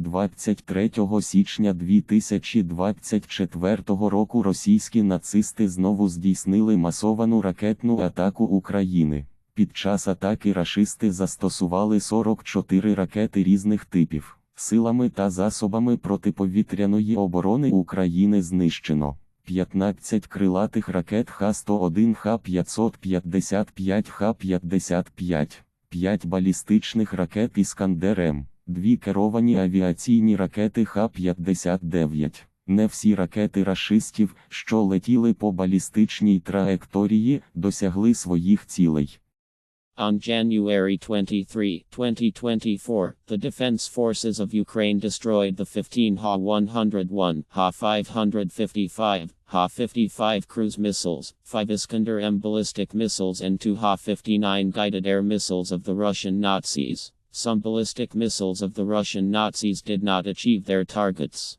23 січня 2024 року російські нацисти знову здійснили масовану ракетну атаку України. Під час атаки рашисти застосували 44 ракети різних типів. Силами та засобами протиповітряної оборони України знищено 15 крилатих ракет Х-101, Х-555, Х-55, 5 балістичних ракет Іскандер-М, 2 керовані авіаційні ракети Х-59. Не всі ракети рашистів, що летіли по балістичній траєкторії, досягли своїх цілей. On January 23, 2024, the Defense Forces of Ukraine destroyed the 15 Ha-101, Ha-555, Ha-55 cruise missiles, 5 Iskander-M ballistic missiles and 2 Ha-59 guided air missiles of the Russian Nazis. Some ballistic missiles of the Russian Nazis did not achieve their targets.